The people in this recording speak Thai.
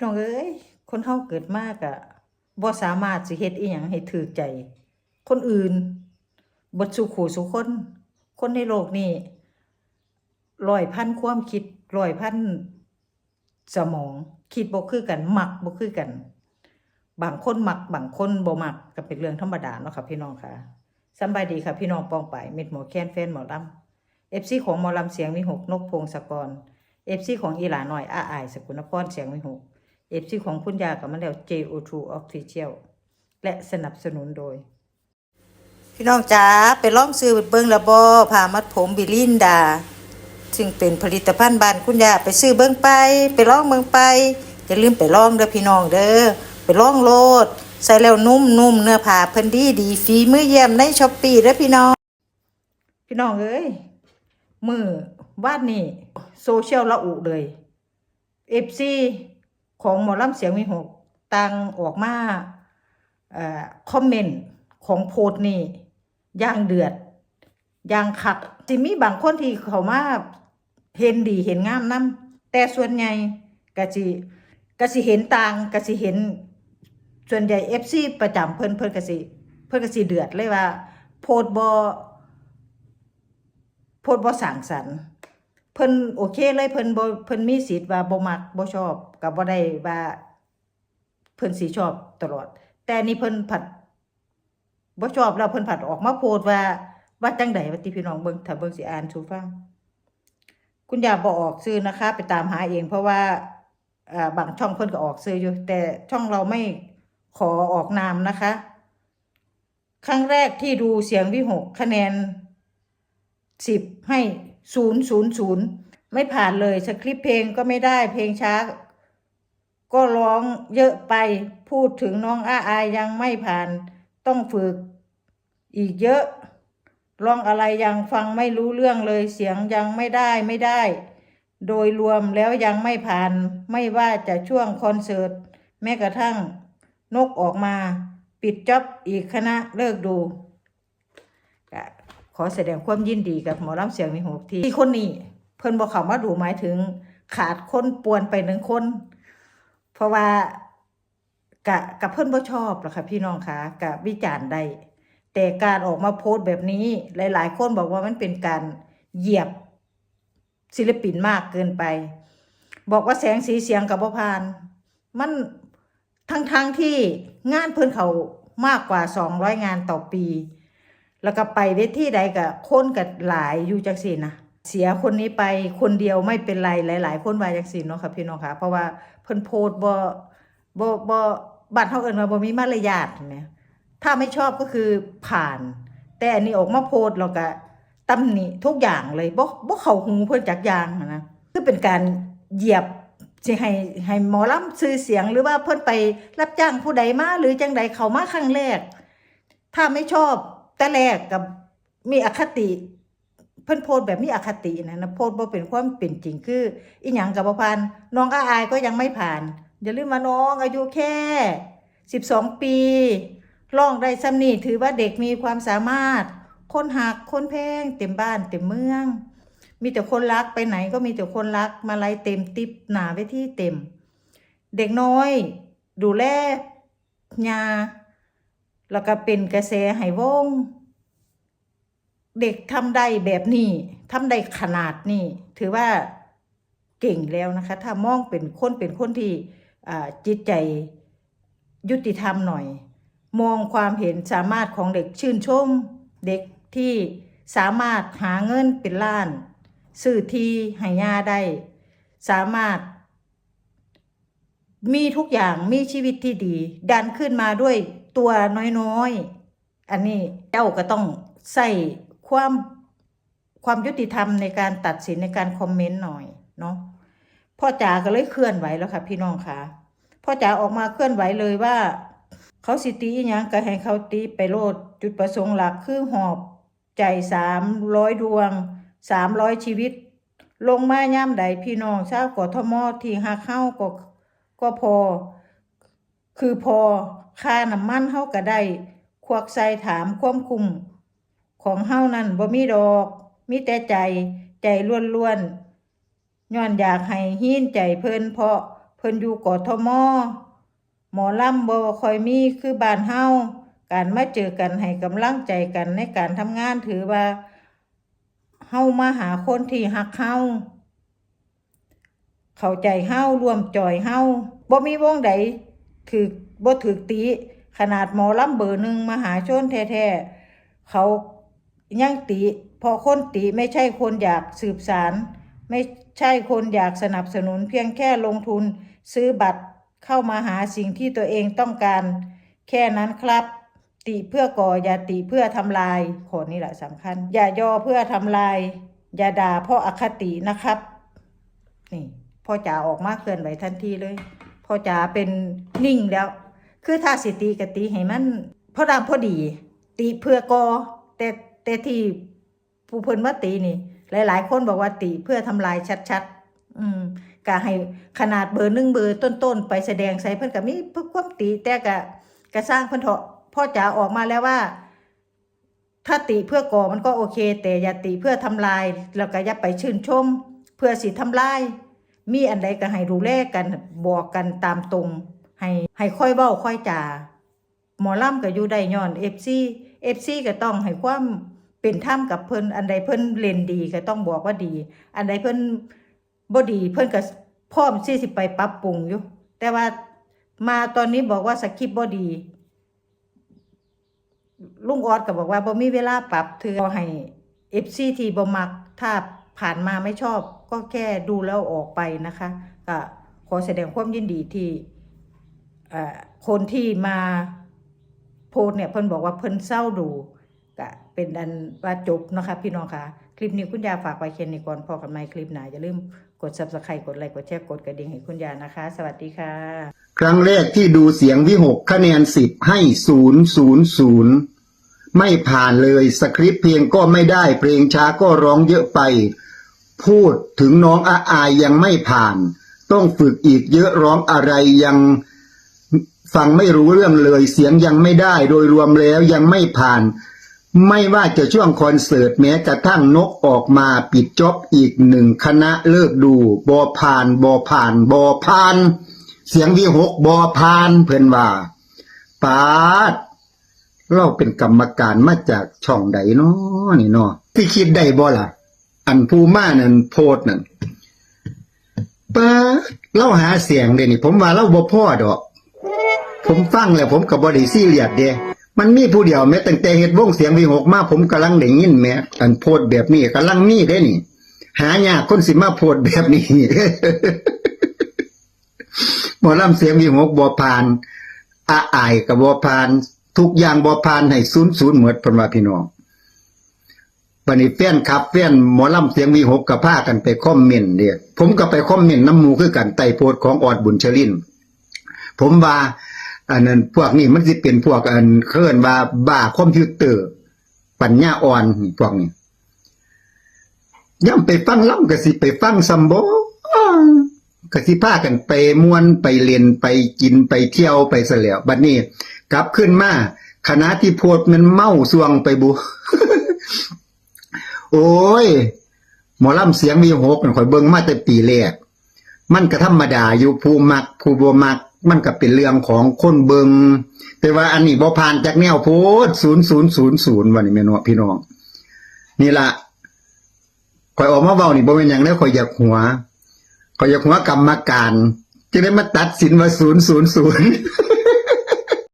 น้องเอ้ยคนเฮาเกิดมากอะบ่สามารถสิเฮ็ดอีหยังให้ถูกใจ คนอื่นบ่สุขูสุคน คนในโลกนี้ร้อยพันความคิดร้อยพันสมอง คิดบ่คือกันมักบ่คือกัน บางคนมักบางคนบ่มักก็เป็นเรื่องธรรมดาเนาะค่ะพี่น้องค่ะสบายดีค่ะพี่น้องปองไปเม็ดหมอแค้นแฟนหมอลำ FC ของหมอลำเสียงวิหกนกพงศกร FC ของอีหลาหน้อยอาอายสกุลนครเสียงวิหก FC ของคุณยากับมันแล้ว JO2 Official และสนับสนุนโดย พี่น้องจ๋าไปลองซื้อเบิ่งและบ่ผ้ามัดผมบิลินดา ซึ่งเป็นผลิตภัณฑ์บ้านคุณยาไปซื้อเบิ่งไป ไปลองเบิ่งไปอย่าลืมไปลองเด้อพี่น้องเด้อไปลองโลด ใส่แล้วนุ่มนุ่มเนื้อผ้าเพิ่นดีดีฝีมือเยี่ยมในช้อปปี้เด้อพี่น้อง พี่น้องเอ้ยมือวาดนี่โซเชียลละอุเลย FC ของหมอลำเสียงมีหกต่างออกมาอ่อคอมเมนต์ของโพสต์นี่ย่างเดือดย่างคักสิมีบางคนที่เขามาเห็นดีเห็นงามนํแต่ส่วนใหญ่ก็สิก็สิเห็นต่างก็สิเห็นส่วนใหญ่ FC ประจำเพิ่นเพิ่นก็สิเพิ่นก็สิเดือดเลยว่า โพสต์บ่โพสต์บ่สร้างสรรค์ พิ่นโอเคเลยเพิ่นบ่เพิ่นมีสิทธิ์ว่าบ่มักบ่ชอบก็บ่ได้ว่าเพิ่นสิชอบตลอด แต่นี่เพิ่นผัดบ่ชอบแล้วเพิ่นผัดออกมาโพสต์ว่า ว่าจังไดว่าติพี่น้องเบิ่งถ้าเบิ่งสิอ่านสู่ฟัง คุณอย่าบ่ออกชื่อนะคะ ไปตามหาเอง เพราะว่าอ่าบางช่องเพิ่นก็ออกชื่ออยู่ แต่ช่องเราไม่ขอออกนามนะคะ ครั้งแรกที่ดูเสียงวิหกคะแนนสิบให้ ศูนย์ศูนย์ศูนย์ไม่ผ่านเลยสคริปต์เพลงก็ไม่ได้เพลงช้า ก็ร้องเยอะไปพูดถึงน้องอาอายยังไม่ผ่าน ต้องฝึกอีกเยอะร้องอะไรยังฟังไม่รู้เรื่องเลยเสียงยังไม่ได้ไม่ได้ โดยรวมแล้วยังไม่ผ่าน ไม่ว่าจะช่วงคอนเสิร์ตแม้กระทั่งนกออกมา ปิดจ็อบอีกคณะเลิกดู อแสดงความยินดีกับหมอลำเสียงมีหกทีที่คนนี้ เพิ่นบอกเขามาดูหมายถึง ขาดคนป่วนไปหนึ่งคน เพราะว่ากะกับเพิ่นบ่ชอบหรอค่ะพี่น้องคะกะวิจารณ์ได้แต่การออกมาโพสต์แบบนี้ หลาย ๆ คนบอกว่ามันเป็นการเหยียบศิลปินมากเกินไป บอกว่าแสงสีเสียงกับบ่ผ่าน มันทั้งๆทที่งานเพิ่นเขามากกว่า200งานต่อปี แล้วก็ไปเวทีใดก็คนก็หลายอยู่จังซี่นะเสียคนนี้ไปคนเดียวไม่เป็นไรหลาย ๆ คนว่าจังซี่เนาะค่ะพี่น้องค่ะเพราะว่าเพิ่นโพสต์บ่บ่บ่บัดเฮาเอิ้นว่าบ่มีมารยาทแหมถ้าไม่ชอบก็คือผ่าน แต่อันนี้ออกมาโพสต์แล้วก็ตำหนิทุกอย่างเลยบ่บ่เข้าหูเพิ่นจักอย่างนะคือเป็นการเหยียบสิให้ให้หมอลำชื่อเสียงหรือว่าเพิ่นไปรับจ้างผู้ใดมาหรือจังใดเข้ามาครั้งแรก ถ้าไม่ชอบ แต่แรกกับมีอคติ เพิ่นโพสต์แบบมีอคตินะนะโพสต์บ่เป็นความเป็นจริงคืออีหยังกับบ่ผ่านน้องอาอายก็ยังไม่ผ่าน อย่าลืมว่าน้องอายุแค่12ปีร้องได้ซ้ำนี่ถือว่าเด็กมีความสามารถ คนหักคนแพงเต็มบ้านเต็มเมือง มีแต่คนรักไปไหนก็มีแต่คนรักมาไล่เต็มติบหนาไปที่เต็ม เด็กน้อย ดูแลยา แล้วก็เป็นกระแสให้วง เด็กทำได้แบบนี้ทำได้ขนาดนี้ถือว่าเก่งแล้วนะคะ ถ้ามองเป็นคนเป็นคนที่จิตใจยุติธรรมหน่อย มองความเห็นสามารถของเด็กชื่นชม เด็กที่สามารถหาเงินเป็นล้านซื้อทีให้ยาได้ สามารถ มีทุกอย่างมีชีวิตที่ดี ดันขึ้นมาด้วย ตัวน้อยๆ อันนี้เจ้าก็ต้องใส่ความความยุติธรรมในการตัดสินในการคอมเมนต์หน่อยเนาะพ่อจ๋าก็เลยเคลื่อนไหวแล้วค่ะพี่น้องค่ะพ่อจ๋าออกมาเคลื่อนไหวเลยว่า เขาสิตีอหยังก็ให้เขาตีไปโลดจุดประสงค์หลักคือหอบใจสามร้อยดวงสามร้อยชีวิต ลงมาย่ำใดพี่น้องชาวกทมที่หักเข้าก็ก็พอ คือพอค่าน้ำมันเฮาก็ได้ควักใส่ถามความคุมของเฮานั่นบ่มีดอก มีแต่ใจใจล้วนๆย้อนอยากให้ฮีนใจเพิ่นเพราะเพิ่นอยู่กทมหมอลำบ่ค่อยมีคือบ้านเฮาการมาเจอกันให้กำลังใจกันในการทำงานถือว่าเฮามาหาคนที่ฮักเฮาเข้าใจเฮารวมจอยเฮาบ่มีวงใด ถือบ่ถือตีขนาดหมอลำเบอร์หนึ่งมหาชนแท้ๆเขายังติเพอคนติไม่ใช่คนอยากสืบสาร ไม่ใช่คนอยากสนับสนุนเพียงแค่ลงทุนซื้อบัตรเข้ามาหาสิ่งที่ตัวเองต้องการ แค่นั้นครับ ติเพื่อก่ออย่าติเพื่อทำลายขอนี่แหละสำคัญ อย่าย่อเพื่อทำลาย อย่าด่าเพราะอคตินะครับ นี่พ่อจ๋าออกมาเคลื่อนไหวทันทีเลย พ่อจ๋าเป็นนิ่งแล้ว คือถ้าสิตีกติให้มันพอดามพอดี ตีเพื่อกอแต่แต่ที่ผู้เพิ่นว่าตีนี่ หลาย ๆ คนบอกว่าตีเพื่อทำลายชัด ๆ อืมก็ให้ขนาดเบอร์หนึ่งเบอร์ต้นๆไปแสดงใส่เพิ่นก็มีเพื่อความตีแต่ก็ก็สร้างเพิ่นเถาะพ่อจ๋าออกมาแล้วว่า ถ้าติเพื่อก่อมันก็โอเค แต่อย่าติเพื่อทำลาย แล้วก็อย่าไปชื่นชม เพื่อสิทำลาย มีอันใดก็ให้ดูแลกันบอกกันตามตรง ให้ให้ค่อยเว้าค่อยจาหมอลำก็อยู่ได้ย้อน FC FC ก็ต้องให้ความเป็นธรรมกับเพิ่นอันใดเพิ่นเล่นดีก็ต้องบอกว่าดี อันใดเพิ่นบ่ดีเพิ่นก็พร้อมที่สิไปปรับปรุงอยู่ แต่ว่ามาตอนนี้บอกว่าสคริปต์บ่ดีลุงออดก็บอกว่าบ่มีเวลาปรับเธอเอาให้ FC ที่บ่มักถ้าผ่านมาไม่ชอบ ก็แค่ดูแล้วออกไปนะคะก็ขอแสดงความยินดีที่คนที่มาโพสเนี่ยเพิ่นบอกว่าเพิ่นเศร้าดูก็เป็นอันว่าจบนะคะพี่น้องคะคลิปนี้คุณยาฝากไว้แค่นี้ก่อนพอกันใหม่คลิปหนาอย่าลืมกด Subscribe กดไลค์กดแชร์กดกระดิ่งให้คุณยานะคะ สวัสดีค่ะ ครั้งแรกที่ดูเสียงวิหกคะแนนสิบให้ศูนย์ศูนย์ศูนย์ไม่ผ่านเลยสคริปต์เพลงก็ไม่ได้เพลงช้าก็ร้องเยอะไป พูดถึงน้องอาอายยังไม่ผ่าน ต้องฝึกอีกเยอะร้องอะไรยังฟังไม่รู้เรื่องเลยเสียงยังไม่ได้โดยรวมแล้วยังไม่ผ่าน ไม่ว่าจะช่วงคอนเสิร์ตแม้กระทั่งนกออกมาปิดจ็อบอีกหนึ่งคณะเลิกดูบอผ่านบอผ่านบอผ่าน เสียงวิหกบอพานเพื่อนว่าปาดเราเป็นกรรมการมาจากช่องใดเนาะนี่เนาะที่คิดได้บ่ล่ะ อันผู้มานั่นโพดนั่นปาดเราหาเสียงเดนี่ ผมว่าเราบ่พ่อดอก ผมฟังแล้วผมกับบอดี้ซี่เรียสเดมันมีผู้เดียวแม้ตั้งแต่เฮ็ดวงเสียงวิหกมาผมกำลังได้ยินแม้อันโพดแบบนี้กำลังมีได้นี่ หายากคนสิมาโพดแบบนี้หมอลำเสียงมีหกบ่อพานอาอายกับบ่อพาน ทุกอย่างบ่อพานให้ศูนย์ศูนย์เหมือนพิ่นว่าพี่น้อง วันนี้แฟนคลับแฟนหมอลำเสียงมีหกกับพากันไปคอมเมนต์เดียผมก็ไปคอมเมนต์น้ำมูคือกันไตโพดของออดบุญชลิน ผมว่าอันนั้นพวกนี้มันสิเป็นพวกอันเคลื่อนว่าบ้าคอมพิวเตอร์ ปัญญาอ่อนพวกนี้ย่ำไปฟังล่ำก็สิไปฟังซัมโบกะสิพากันไปม่วนไปเล่นไปกินไปเที่ยวไปซะแล้วบัดนี้ กลับขึ้นมาคณะที่โพดมันเมาสวงไปบุ โอ้ย หมอลำเสียงมีหกข่อยเบิ่งมาแต่ปีแรก มันก็ธรรมดาอยู่ผู้มักผู้บ่มัก มันก็เป็นเรื่องของคนเบิงแต่ว่าอันนี้บ่ผ่านจากแนวโพดศูนย์ศูนย์ศูนย์ศูนย์วันนี้แม่นว่าพี่น้อง นี่ละข่อยออกมาเว้านี่บ่เป็นหยังแล้วข่อยอยากหัวก็อยากหัวกรรมการจึงได้มาตัดสินว่าศูนย์ศูนย์ศูนย์